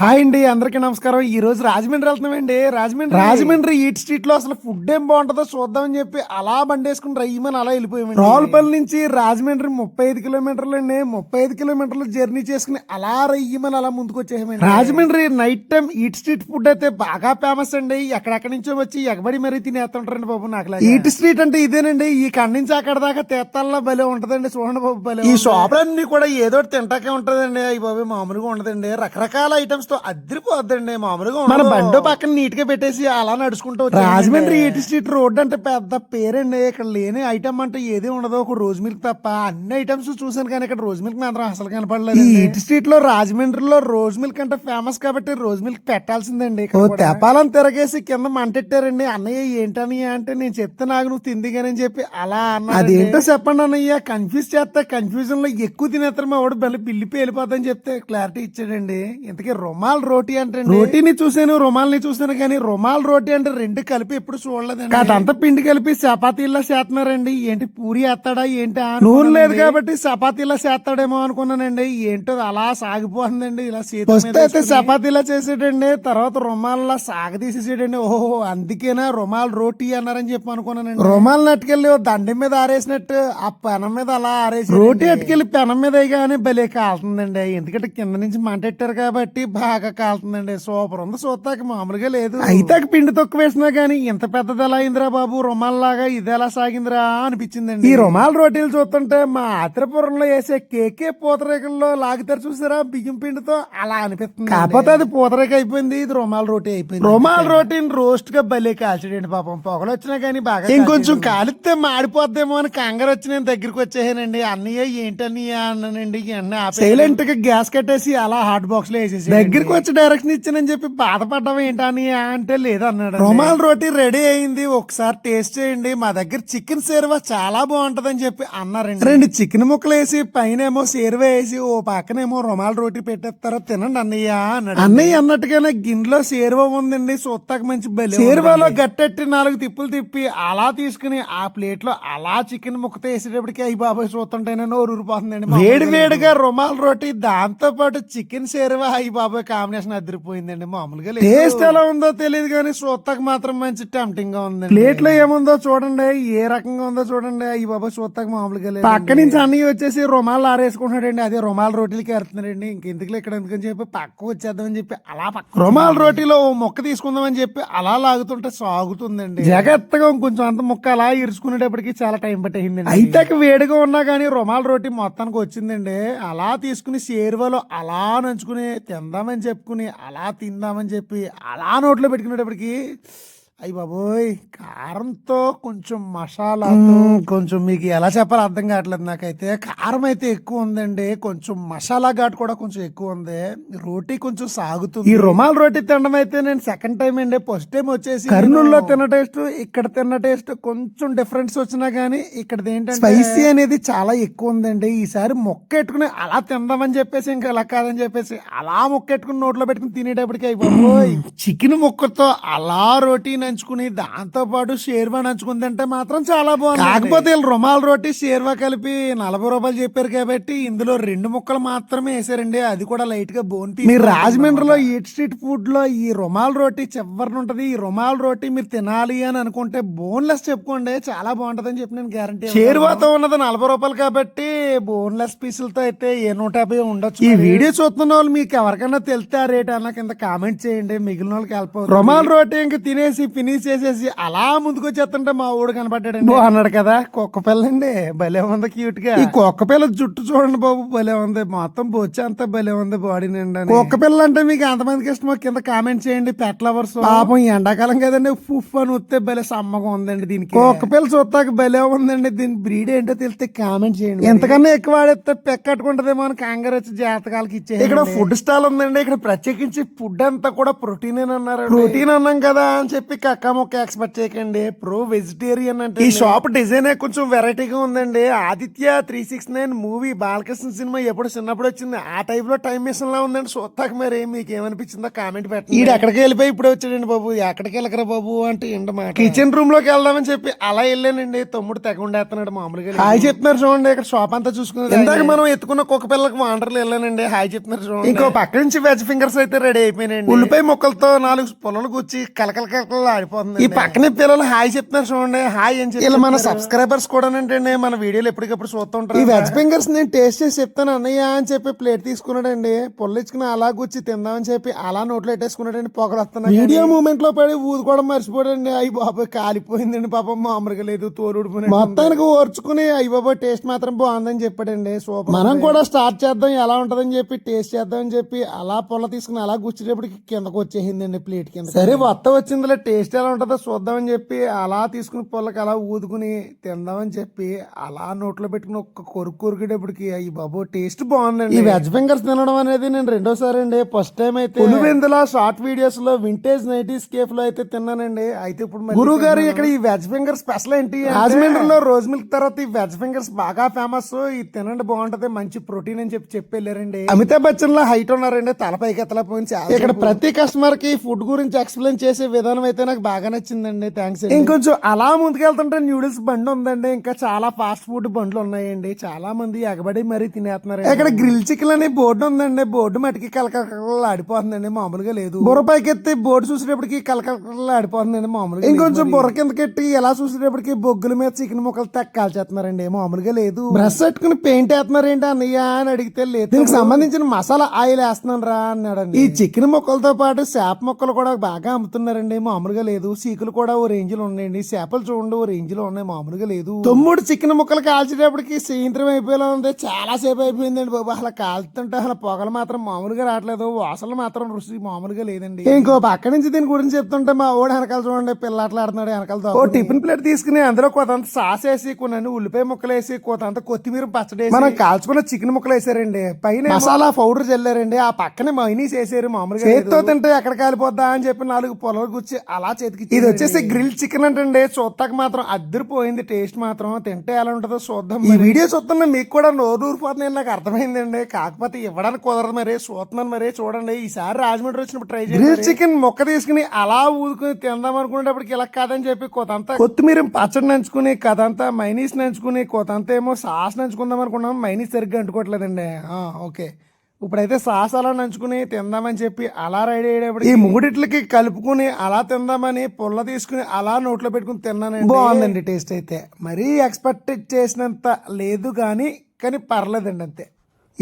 Hi అండి అందరికీ నమస్కారం. ఈ రోజు రాజమండ్రి వెళ్తున్నామండి. రాజమండ్రి. రాజమండ్రి ఈట్ స్ట్రీట్లో అసలు ఫుడ్ ఏం బాగుంటుందో చూద్దామని చెప్పి అలా బండేసుకుని రయ్యమని అలా వెళ్ళిపోయామండి. రావులపల్లి నుంచి రాజమండ్రి ముప్పై ఐదు కిలోమీటర్లు అండి. ముప్పై ఐదు కిలోమీటర్లు జర్నీ చేసుకుని అలా రయ్యమని అలా ముందుకు వచ్చేసామండి. Rajahmundry night time eat street food అయితే బాగా ఫేమస్ అండి. ఎక్కడెక్కడి నుంచో వచ్చి ఎగబడి మరీ తినేస్తుంటారండి బాబు నాకు ఈట్ స్ట్రీట్ అంటే ఇదేనండి. ఈ కడి నుంచి అక్కడ దాకా తెత్తాల్లో భలే ఉంటదండి. చూడండి బాబు భలే ఈ షాపులన్నీ కూడా ఏదో తింటాకే ఉంటదండి. అయ్యి బాబు మామూలుగా ఉండదండి. రకరకాల ఐటమ్స్ తో అద్దరిపోద్దండి మామూలుగా మన బండి పక్కన నీట్గా పెట్టేసి అలా నడుచుకుంటూ. రాజమండ్రి ఈటి స్ట్రీట్ రోడ్ అంటే పెద్ద పేరండి. ఇక్కడ లేని ఐటమ్ అంటే ఏది ఉండదు. ఒక రోజు మిల్క్ తప్ప. అన్ని ఐటమ్స్ చూసాను కానీ ఇక్కడ రోజు మిల్క్ మాత్రం అసలు కనపడలేదు ఈటి స్ట్రీట్లో రాజమండ్రిలో రోజ్ మిల్క్ అంటే ఫేమస్ కాబట్టి రోజ్ మిల్క్ పెట్టాల్సిందండి. తెపాలని తిరగేసి కింద మంటెట్టారండి. అన్నయ్య ఏంటని అంటే నేను చెప్తే నాకు నువ్వు తిందిగానని చెప్పి అలా అన్న అదేంటో చెప్పండి అన్నయ్య. కన్ఫ్యూజ్ చేస్తే కన్ఫ్యూజన్లో ఎక్కువ తినేస్తారు మా వాడు. బలి పిల్లిపి వెళ్ళిపోద్దని చెప్తే క్లారిటీ ఇచ్చాడండి. ఇంతకీ రుమాల్ రోటీ అంటే రోటీని చూసాను రుమాల్ని చూసాను కానీ రుమాల్ రోటీ అంటే రెండు కలిపి ఎప్పుడు చూడలేదండి. అదంతా పిండి కలిపి చపాతీల్లో చేస్తున్నారండి. ఏంటి పూరి వేస్తాడా ఏంటి నూనె లేదు కాబట్టి చపాతీలా చేస్తాడేమో అనుకున్నానండి. ఏంటో అలా సాగిపోతుందండి ఇలా ఫస్ట్ అయితే చపాతీలా చేసాడండి తర్వాత రుమాల్లా సాగదీసేసాడండి ఓహో అందుకేనా రుమాల్ రోటీ అన్నారని చెప్పి అనుకున్నానండి. రుమాల్ నట్టుకెళ్ళి దండం మీద ఆరేసినట్టు ఆ పెనం మీద అలా ఆరేసి రోటీ అట్టుకెళ్ళి పెనం మీద వేయగానే భలే కాలుతుందండి. ఎందుకంటే కింద నుంచి మంటెట్టారు కాబట్టి బాగా కాలుతుందండి సూపర్ ఉంది. చూస్తాక మామూలుగా లేదు. అయితే పిండి తక్కువ వేసినా గానీ ఇంత పెద్దది ఎలా అయిందిరా బాబు? రుమాల్ లాగా ఇది ఎలా సాగిందిరా అనిపించిందండి. ఈ రుమాల్ రోటీలు చూస్తుంటే మా ఆత్రపురంలో వేసే కేకే పూతరేకల్లో లాగుతారు చూసారా? బియ్యం పిండితో అలా అనిపిస్తుంది కాకపోతే అది పూతరేక అయిపోయింది. ఇది రుమాల్ రోటీ అయిపోయింది. రుమాల్ రోటీని రోస్ట్గా భలే కాల్చాడండి పాపం. పొగలు వచ్చినా గానీ బాగా ఇంకొంచెం కాలిస్తే మాడిపోద్దేమో అని కంగారు వచ్చి నేను దగ్గరికి వచ్చేసానండి. అన్నయ్య ఏంటన్నయ్య అన్నానండి. సైలెంట్గా గ్యాస్ కట్టేసి అలా హాట్ బాక్స్లో వేసేసి దగ్గరికి వచ్చి డైరెక్షన్ ఇచ్చానని చెప్పి బాధపడ్డావు ఏంటన్నయ్య అంటే లేదన్నాడు రుమాల్ రోటీ రెడీ అయింది ఒకసారి టేస్ట్ చేయండి మా దగ్గర చికెన్ సేర్వా చాలా బాగుంటదని చెప్పి అన్నారండి. రెండు చికెన్ ముక్కలు వేసి పైన ఏమో సేర్వా వేసి ఓ పక్కనేమో రుమాల్ రోటీ పెట్టేస్తారో తినండి అన్నయ్య అన్నాడు. అన్నయ్య అన్నట్టుగానే గిన్నెలో సేర్వా ఉందండి సొత్తాక మంచి బలి సేర్వాలో గట్టెట్టి నాలుగు తిప్పులు తిప్పి అలా తీసుకుని ఆ ప్లేట్లో అలా చికెన్ ముక్కతో వేసేటప్పటికి అయ్యి బాబాయ్ చూస్తుంటేనే నోరు ఊరిపోతుందండి వేడి వేడిగా రుమాల్ రోటీ దాంతో పాటు చికెన్ సేర్వా అయ్యి బాబాయ్. కాంబినేషన్ అదిరిపోయిందండి. మామూలుగా టేస్ట్ ఎలా ఉందో తెలియదు కానీ సూత్తకు మాత్రం మంచి టెంప్టింగ్గా ఉంది ప్లేట్లో ఏముందో చూడండి. ఏ రకంగా ఉందో చూడండి. అయ్యి బాబాయ్ సూత్తకు మామూలుగా లేదు. పక్క నుంచి అన్నయ్య వచ్చేసి రుమాల్ ఆరేసుకుంటున్నాడండి. అదే రుమాల్ రోటీలకి వెళ్తున్నాడండి ఇంకెందుకు ఇక్కడ ఎందుకని చెప్పి పక్క వచ్చేద్దామని చెప్పి అలా పక్క రుమాల్ రోటీలో మొక్క తీసుకుందామని చెప్పి అలా లాగుతుంటే సాగుతుందండి. జాగ్రత్తగా కొంచెం అంత ముక్క అలా ఇరుచుకునేటప్పటికి చాలా టైం పట్టేసిందండి. అయితే వేడిగా ఉన్నా కానీ రుమాల్ రోటీ మొత్తానికి వచ్చిందండి. అలా తీసుకుని షేర్వాలో అలా నంచుకుని తిందామని చెప్పుకుని అలా తిందామని చెప్పి అలా నోట్లో పెట్టుకునేటప్పటికి అయ్యి బాబోయ్ కారంతో కొంచెం మసాలా కొంచెం మీకు ఎలా చెప్పాలో అర్థం కావట్లేదు నాకైతే. కారం అయితే ఎక్కువ ఉందండి. కొంచెం మసాలా ఘాట్ కూడా కొంచెం ఎక్కువ ఉంది. రోటీ కొంచెం సాగుతుంది. ఈ రుమాల్ రోటీ తినడం అయితే నేను సెకండ్ టైం అండి. ఫస్ట్ టైం వచ్చేసి కర్నూలులో తిన్న టేస్ట్ ఇక్కడ తిన్న టేస్ట్ కొంచెం డిఫరెన్స్ వచ్చినా గానీ ఇక్కడ ఏంటంటే స్పైసీ అనేది చాలా ఎక్కువ ఉందండి. ఈసారి మొక్క ఎట్టుకుని అలా తిందామని చెప్పేసి ఇంకా ఇలా కాదని చెప్పేసి అలా మొక్క ఎట్టుకుని నోట్లో పెట్టుకుని తినేటప్పటికి అయిపోయి చికెన్ ముక్కతో అలా రోటీ నంచుకుని దాంతో పాటు షేర్వా నంచుకుని తింటే మాత్రం చాలా బాగుంది. కాకపోతే వీళ్ళు రుమాల్ రోటీ షేర్వా కలిపి నలభై రూపాయలు చెప్పారు కాబట్టి ఇందులో రెండు ముక్కలు మాత్రమే వేసారండి. అది కూడా లైట్గా బోన్ మీరు రాజమండ్రిలో ఈట్ స్ట్రీట్ ఫుడ్లో ఈ రుమాల్ రోటీ చివరిన ఉంటది. ఈ రుమాల్ రోటీ మీరు తినాలి అని అనుకుంటే బోన్లెస్ చెప్పుకోండి. చాలా బాగుంటది అని చెప్పి నేను గ్యారంటీ షేర్వాతో ఉన్నది నలభై రూపాయలు కాబట్టి బోన్లెస్ పీసులతో అయితే ఏ నూట యాభై ఉండొచ్చు ఈ వీడియో చూస్తున్న వాళ్ళు మీకు ఎవరికైనా తెలితే ఆ రేట్ అన్న కింద కామెంట్ చేయండి. మిగిలిన వాళ్ళకి హెల్ప్ రుమాల్ రోటీ ఇంక తినేసి ఫినిష్ చేసేసి అలా ముందుకు వచ్చేస్తుంటే మా ఊడు కనపడ్డాడు అన్నాడు కదా కుక్క పిల్ల అండి భలే ఉంది క్యూట్గా. ఈ కుక్క పిల్ల జుట్టు చూడండి బాబు భలే ఉంది. మొత్తం బొచ్చి అంతా భలే ఉంది బాడీ నిండా కుక్క పిల్ల అంటే మీకు ఎంతమందికి ఇష్టమో కింద కామెంట్ చేయండి పెట్ లవర్స్ పాపం ఎండాకాలం కదండి ఫుఫ్ అని వస్తే భలే సమ్మగా ఉందండి దీనికి. కుక్క పిల్ల చూస్తాక భలే ఉందండి దీని బ్రీడ్ ఏంటో తెలిస్తే కామెంట్ చేయండి. ఎంతకన్నా ఎక్కువ వాడితే పెక్కట్టుకుంటదేమో అని కాంగర్ వచ్చి జాతకాలకి ఇచ్చే ఇక్కడ ఫుడ్ స్టాల్ ఉందండి ఇక్కడ ప్రత్యేకించి ఫుడ్ అంతా కూడా ప్రోటీన్ అని అన్నారు ప్రోటీన్ అన్నాం కదా అని చెప్పి అక్క మొక్క ఎక్స్పెక్ట్ చేయకండి. ప్రో వెజిటేరియన్ అంటే ఈ షాప్ డిజైన్ కొంచెం వెరైటీగా ఉందండి. Aditya three six nine movie Balakrishna cinema ఎప్పుడు చిన్నప్పుడు వచ్చింది. ఆ టైప్లో టైం మిషన్ లా ఉందండి. చూస్తాక మరి మీకు ఏమనిపించిందో కామెంట్ పెట్టండి. ఈడు ఎక్కడికి వెళ్ళిపోయి ఇప్పుడు వచ్చాడండి బాబు. ఎక్కడికి వెళ్ళకరా బాబు అంటే ఎండమాట కిచెన్ రూమ్లోకి వెళ్దామని చెప్పి అలా వెళ్ళానండి. తమ్ముడు తెగ ఉండేస్తున్నాడు మామూలుగా హాయ్ చెప్తున్నారు చూడండి ఇక్కడ షాప్ అంతా చూసుకుని ఇందాక మనం ఎత్తుకున్న కుక్క పిల్లకి వాండర్లు వెళ్ళానండి. హాయ్ చెప్తున్నారు చూడండి. ఇంకో పక్క నుంచి వెజ్ ఫింగర్స్ అయితే రెడీ అయిపోయినాయండి. ఉల్లిపాయ ముక్కలతో నాలుగు పొలాలు కూర్చి కలకల కలకల ఆడిపోతుంది ఈ పక్కనే పిల్లలు హాయ్ చెప్తున్నారు చూడండి. హాయ్ అని చెప్పి ఇలా మన సబ్స్క్రైబర్స్ కూడా అంటే మన వీడియోలు ఎప్పటికప్పుడు చూస్తుంటారు ఈ వెజ్ ఫింగర్స్ నేను టేస్ట్ చేసి చెప్తాను. అన్నయ్య అని చెప్పి ప్లేట్ తీసుకున్నాడండి. పొల్లు ఇచ్చుకుని అలా కూర్చి తిందామని చెప్పి అలా నోట్లో పెట్టేసుకున్నాడండి పొగలు వస్తున్నాయి. వీడియో మూమెంట్లో పడి ఊదుకోవడం మర్చిపోడండి అయ్యి బాబాయ్ కాలిపోయిందండి పాపం. మామూలుగా లేదు తోలుడిపోయింది మొత్తానికి ఓర్చుకుని అయ్యి బాబాయ్ టేస్ట్ మాత్రం బాగుందని చెప్పాడండి. సూపర్ మనం కూడా స్టార్ట్ చేద్దాం ఎలా ఉంటదని చెప్పి టేస్ట్ చేద్దాం అని చెప్పి అలా పొల్ల తీసుకుని అలా కూర్చునేప్పటికి కిందకు వచ్చేసిందండి ప్లేట్ కింద సరే వత్త వచ్చిందిలే టేస్ట్ ఎలా ఉంటుందో చూద్దామని చెప్పి అలా తీసుకుని పొల్లకి అలా ఊదుకుని తిందామని చెప్పి అలా నోట్లో పెట్టుకుని ఒక్క కొరుకు కొరికేటప్పటికి అయ్యి బాబు టేస్ట్ బాగుందండి. ఈ వెజ్ ఫింగర్స్ తినడం అనేది నేను రెండోసారి అండి. ఫస్ట్ టైం అయితే పులివెందుల షార్ట్ వీడియోస్లో వింటేజ్ నైటీస్ కేఫ్లో అయితే తిన్నానండి. అయితే ఇప్పుడు గురువు గారు ఇక్కడ ఈ వెజ్ ఫింగర్ స్పెషల్ ఏంటి రాజమండ్రిలో రోజ్ మిల్క్ తర్వాత ఈ వెజ్ ఫింగర్స్ బాగా ఫేమస్ ఇది తినండి బాగుంటది మంచి ప్రోటీన్ అని చెప్పి చెప్పి వెళ్ళారండి అమితాబ్ బచ్చన్లో హైట్ ఉన్నారండి. తలపైకి ఎత్తలపోయింది ఇక్కడ ప్రతి కస్టమర్కి ఫుడ్ గురించి ఎక్స్ప్లెయిన్ చేసే విధానం అయితే నాకు బాగా నచ్చిందండి. థ్యాంక్స్ ఇంకొంచెం అలా ముందుకెళ్తుంటే న్యూడిల్స్ బండి ఉందండి. ఇంకా చాలా ఫాస్ట్ ఫుడ్ బండ్లు ఉన్నాయండి. చాలా మంది ఎగబడి మరీ తినేస్తున్నారు ఇక్కడ గ్రిల్ చికెన్ అనే బోర్డు ఉందండి. బోర్డు మటుకి కలకల ఆడిపోతుందండి. మామూలుగా లేదు. బుర్ర పైకి ఎత్తి బోర్డు చూసేటప్పటికి కలకల ఆడిపోతుందండి మామూలుగా ఇంకొంచెం బుర్ర కిందకెట్టి ఎలా చూసేటప్పటికి బొగ్గుల మీద చికెన్ ముక్కలు తెక్కాలు చేస్తున్నారండి మామూలుగా లేదు. బ్రష్ పెట్టుకుని పెయింట్ వేస్తున్నారు ఏంటి అన్నయ్య అని అడిగితే లేదు. దీనికి సంబంధించిన మసాలా ఆయిల్ వేస్తున్నాను రా అన్నాడండి. ఈ చికెన్ ముక్కలతో పాటు చేప ముక్కలు కూడా బాగా అమ్ముతున్నారండి. మామూలుగా లేదు. సీకులు కూడా ఓ రేంజ్లో ఉన్నాయండి. చేపలు చూడండి ఓ రేంజ్లో ఉన్నాయి. మామూలుగా లేదు. తొమ్మిది చికెన్ ముక్కలు కాల్చేటప్పటికి సాయంత్రం అయిపోయేలా ఉంది. చాలా సేపు అయిపోయిందండి బాబు. అసలు కాల్తుంటే అసలు పొగలు మాత్రం మామూలుగా రావట్లేదు. వాసనలు మాత్రం రుచి మామూలుగా లేదండి. ఇంకో పక్క నుంచి దీని గురించి చెప్తుంటే మా ఓడి వెనకాల చూడండి పిల్లట్లు ఆడుతున్నాడు వెనకాలతో ఓ టిఫిన్ ప్లేట్ తీసుకుని అందులో కొంత సాస్ వేసి కొన్ని ఉల్లిపాయ ముక్కలు వేసి కొంత కొత్తిమీర పచ్చడి మనం కాల్చుకున్న చికెన్ ముక్కలు వేసారండి. పైన మసాలా పౌడర్ చల్లారండి. ఆ పక్కనే మైనీస్ వేసారు మామూలుగా చేతితో తింటే ఎక్కడ కాలిపోద్దా అని చెప్పి నాలుగు పొలం గుచ్చి అలా చేతికి ఇది వచ్చేసి గ్రిల్ చికెన్ అంటే చూస్తాక మాత్రం అద్దరిపోయింది. టేస్ట్ మాత్రం తింటే ఎలా ఉంటుందో చూద్దాం ఈ వీడియో చూస్తున్నా మీకు కూడా నోరు ఊరిపోతుంది నాకు అర్థమైందండి. కాకపోతే ఇవ్వడానికి కుదరదు మరి. చూస్తున్నాను మరి. చూడండి. ఈసారి రాజమండ్రి వచ్చినప్పుడు ట్రై చేయండి గ్రిల్ చికెన్ మొక్క తీసుకుని అలా ఊదుకుని తిందాం అనుకునేటప్పటికి ఇలా కాదని చెప్పి కొత్తంతా కొత్తిమీర పచ్చడి నంచుకుని కథంతా మైనీస్ నంచుకుని కొత్తంతా ఏమో సాస్ నంచుకుందాం అనుకున్నాం. మైనీస్ సరిగ్గా అంటుకోవట్లేదండి. ఓకే. ఇప్పుడైతే సాస్ అలా నంచుకుని తిందామని చెప్పి అలా రెడీ అయ్యేటప్పుడు ఈ మూడిట్లకి కలుపుకుని అలా తిందామని పుల్ల తీసుకుని అలా నోట్లో పెట్టుకుని తిన్నానండి. బాగుందండి టేస్ట్ అయితే. మరీ ఎక్స్పెక్ట్ చేసినంత లేదు కానీ కానీ పర్లేదండి అంతే.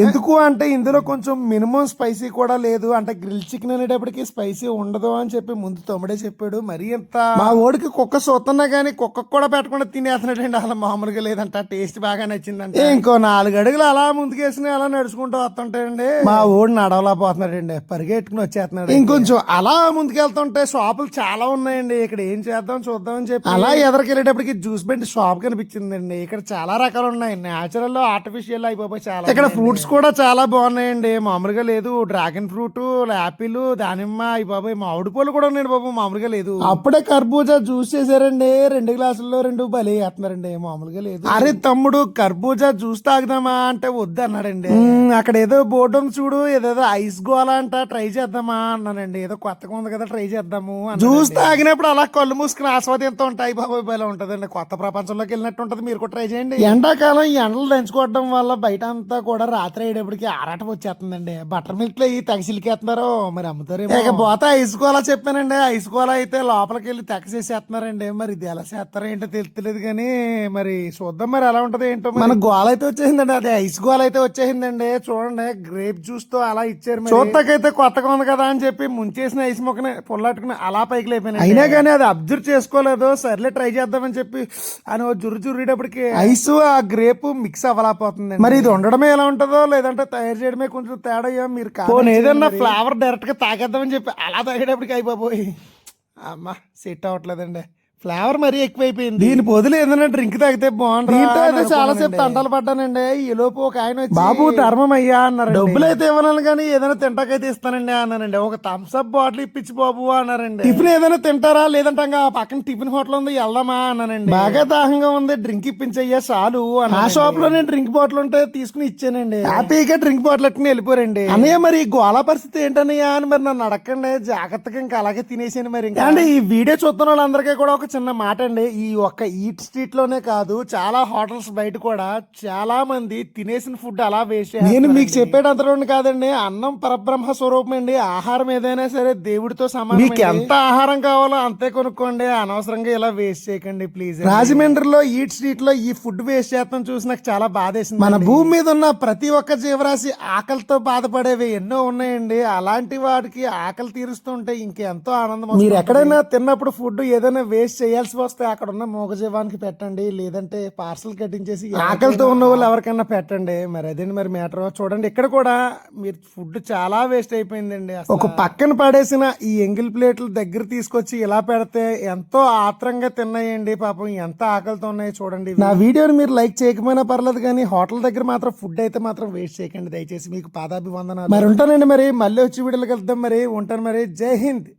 ఎందుకు అంటే ఇందులో కొంచెం మినిమం స్పైసీ కూడా లేదు. అంటే గ్రిల్ చికెన్ అనేటప్పటికి స్పైసీ ఉండదు అని చెప్పి ముందు తమ్ముడే చెప్పాడు. మరి ఎంత? మా ఓడికి కుక్క సూతున్నా కానీ కుక్క కూడా పెట్టకుండా తినేస్తున్నాడండి. అలా మామూలుగా లేదంట. టేస్ట్ బాగా నచ్చిందంటే. ఇంకో నాలుగు అడుగులు అలా ముందుకేసుకుని అలా నడుచుకుంటూ వస్తుంటాయండి మా ఓడి నడవలేకపోతున్నాడండి పరిగెట్టుకుని వచ్చేస్తున్నాడు. ఇంకొంచెం అలా ముందుకెళ్తుంటే షాపులు చాలా ఉన్నాయండి. ఇక్కడ ఏం చేద్దాం చూద్దాం అని చెప్పి అలా ఎదరికెళ్ళేటప్పటికి జ్యూస్ బండి షాప్ కనిపించిందండి. ఇక్కడ చాలా రకాలు ఉన్నాయి. నేచురల్ ఆర్టిఫిషియల్ అయిపోయి చాలా ఇక్కడ ఫ్రూట్స్ కూడా చాలా బాగున్నాయండి. మామూలుగా లేదు. డ్రాగన్ ఫ్రూట్ యాపిల్ దానిమ్మ అయ్యి బాబాయ్ మామిడి పళ్ళు కూడా ఉన్నాయండి బాబు మామూలుగా లేదు. అప్పుడే కర్బూజా జ్యూస్ చేశారండి. రెండు గ్లాసుల్లో రెండు బలి వేస్తున్నారండి మామూలుగా లేదు. అరే తమ్ముడు కర్బూజా జ్యూస్ తాగుదామా అంటే వద్దు అన్నాడండి. "ఉమ్, అక్కడ ఏదో బోర్డు ఉంది చూడు ఏదేదో ఐస్ గోలా అంట ట్రై చేద్దామా అన్నానండి. ఏదో కొత్తగా ఉంది కదా ట్రై చేద్దాము జ్యూస్ తాగినప్పుడు అలా కళ్ళు మూసుకుని ఆస్వాదిస్తూ ఉంటాయి బాబాయ్ భలే ఉంటదండి. కొత్త ప్రపంచంలోకి వెళ్ళినట్టు ఉంటది మీరు కూడా ట్రై చేయండి. ఎండాకాలం ఈ ఎండలు దంచుకోవడం వల్ల బయట అంతా కూడా రాత్రి అయ్యేటప్పటికి ఆరాటం వచ్చేస్తుందండి. బటర్ మిల్క్లో ఈ తెగ సిలికేస్తున్నారు మరి అమ్ముతారేమో. ఇకపోతే ఐస్ గోలా చెప్పానండి. ఐస్ గోలా అయితే లోపలికి వెళ్ళి తెగ చేసేస్తున్నారండి. మరి ఇది ఎలా చేస్తారో ఏంటో తెలుస్తలేదు కానీ మరి చూద్దాం మరి ఎలా ఉంటది ఏంటో మన గోల అయితే వచ్చేసిందండి. అది ఐస్ గోల అయితే వచ్చేసిందండి. చూడండి గ్రేప్ జ్యూస్తో అలా ఇచ్చారు చూడకైతే కొత్తగా ఉంది కదా అని చెప్పి ముంచేసిన ఐస్ మొక్కని పొల్లట్టుకుని అలా పైకి లేపాను అయినా కానీ అది అబ్జర్వ్ చేసుకోలేదు. సర్లే ట్రై చేద్దామని చెప్పి అని ఓ జుర్రు జుర్రేటప్పటికి ఐస్ ఆ గ్రేప్ మిక్స్ అవ్వలేకపోతుంది మరి ఇది ఉండడమే ఎలా ఉంటుందో లేదంటే తయారు చేయడమే కొంచెం తేడా మీరు పోనీ ఏదన్నా ఫ్లేవర్ డైరెక్ట్గా తాగేద్దామని చెప్పి అలా తాగేటప్పటికి అయిపోయి. అమ్మా సెట్ అవ్వట్లేదండి. ఫ్లేవర్ మరీ ఎక్కువైపోయింది. దీని బదులు ఏదైనా డ్రింక్ తాగితే బాగుంటుంది దీంతో అయితే చాలా సేపు తంటలు పడ్డానండి. ఈ లోపు ఒక ఆయన వచ్చి బాబు ధర్మం అయ్యా అన్నారు డబ్బులు అయితే ఇవ్వనాలి కానీ ఏదైనా తింటాకైతే ఇస్తానండి అన్నానండి. ఒక థమ్స్ అప్ బాటిల్ ఇప్పించి బాబు అన్నారండి. టిఫిన్ ఏదైనా తింటారా? లేదంటే పక్కన టిఫిన్ హోటల్ ఉంది వెళ్దామా అన్నానండి. బాగా దాహంగా ఉంది. డ్రింక్ ఇప్పించయ్యా చాలు ఆ షాప్లో నేను డ్రింక్ బాటిల్ ఉంటే తీసుకుని ఇచ్చానండి. హ్యాపీగా డ్రింక్ బాటిల్ అట్టుకుని వెళ్ళిపోరండి. అన్నయ్య మరి గోళ పరిస్థితి ఏంటన్నయ్యా అని మరి నన్ను అడగండి జాగ్రత్తగా ఇంకా అలాగే తినేసాను మరి ఇంకా. అంటే ఈ వీడియో చూస్తున్న వాళ్ళందరికీ కూడా ఒక చిన్న మాట అండి ఈ ఒక్క ఈట్ స్ట్రీట్లోనే కాదు చాలా హోటల్స్ బయట కూడా చాలా మంది తినేసిన ఫుడ్ అలా వేస్ట్ నేను మీకు చెప్పేటంతలోని కాదండి. అన్నం పరబ్రహ్మ స్వరూపం అండి. ఆహారం ఏదైనా సరే దేవుడితో సమానం మీకు ఎంత ఆహారం కావాలో అంతే కొనుక్కోండి. అనవసరంగా ఇలా వేస్ట్ చేయకండి ప్లీజ్ రాజమండ్రిలో ఈట్ స్ట్రీట్లో ఈ ఫుడ్ వేస్ట్ చేస్తాం చూసి నాకు చాలా బాధేసింది మన భూమి మీద ఉన్న ప్రతి ఒక్క జీవరాశి ఆకలితో బాధపడేవి ఎన్నో ఉన్నాయండి. అలాంటి వాటికి ఆకలి తీరుస్తుంటే ఇంకెంతో ఆనందం మీరు ఎక్కడైనా తిన్నప్పుడు ఫుడ్ ఏదైనా వేస్ట్ చేయాల్సి వస్తే అక్కడ ఉన్న మూగజీవానికి పెట్టండి లేదంటే పార్సల్ కట్టించేసి ఆకలితో ఉన్న వాళ్ళు ఎవరికైనా పెట్టండి. మరి అదేంటి మరి మ్యాటర్? చూడండి ఇక్కడ కూడా మీరు ఫుడ్ చాలా వేస్ట్ అయిపోయిందండి. ఒక పక్కన పడేసిన ఈ ఎంగిల్ ప్లేట్లు దగ్గర తీసుకొచ్చి ఇలా పెడితే ఎంతో ఆత్రంగా తిన్నాయండి పాపం. ఎంత ఆకలితో ఉన్నాయి చూడండి నా వీడియోని మీరు లైక్ చేయకపోయినా పర్లేదు కానీ హోటల్ దగ్గర మాత్రం ఫుడ్ అయితే మాత్రం వేస్ట్ చేయకండి. దయచేసి మీకు పాదాభివందనాలు. మరి ఉంటానండి మరి. మళ్ళీ వచ్చి వీడియోకి వెళ్దాం మరి. ఉంటాను మరి. జై హింద్.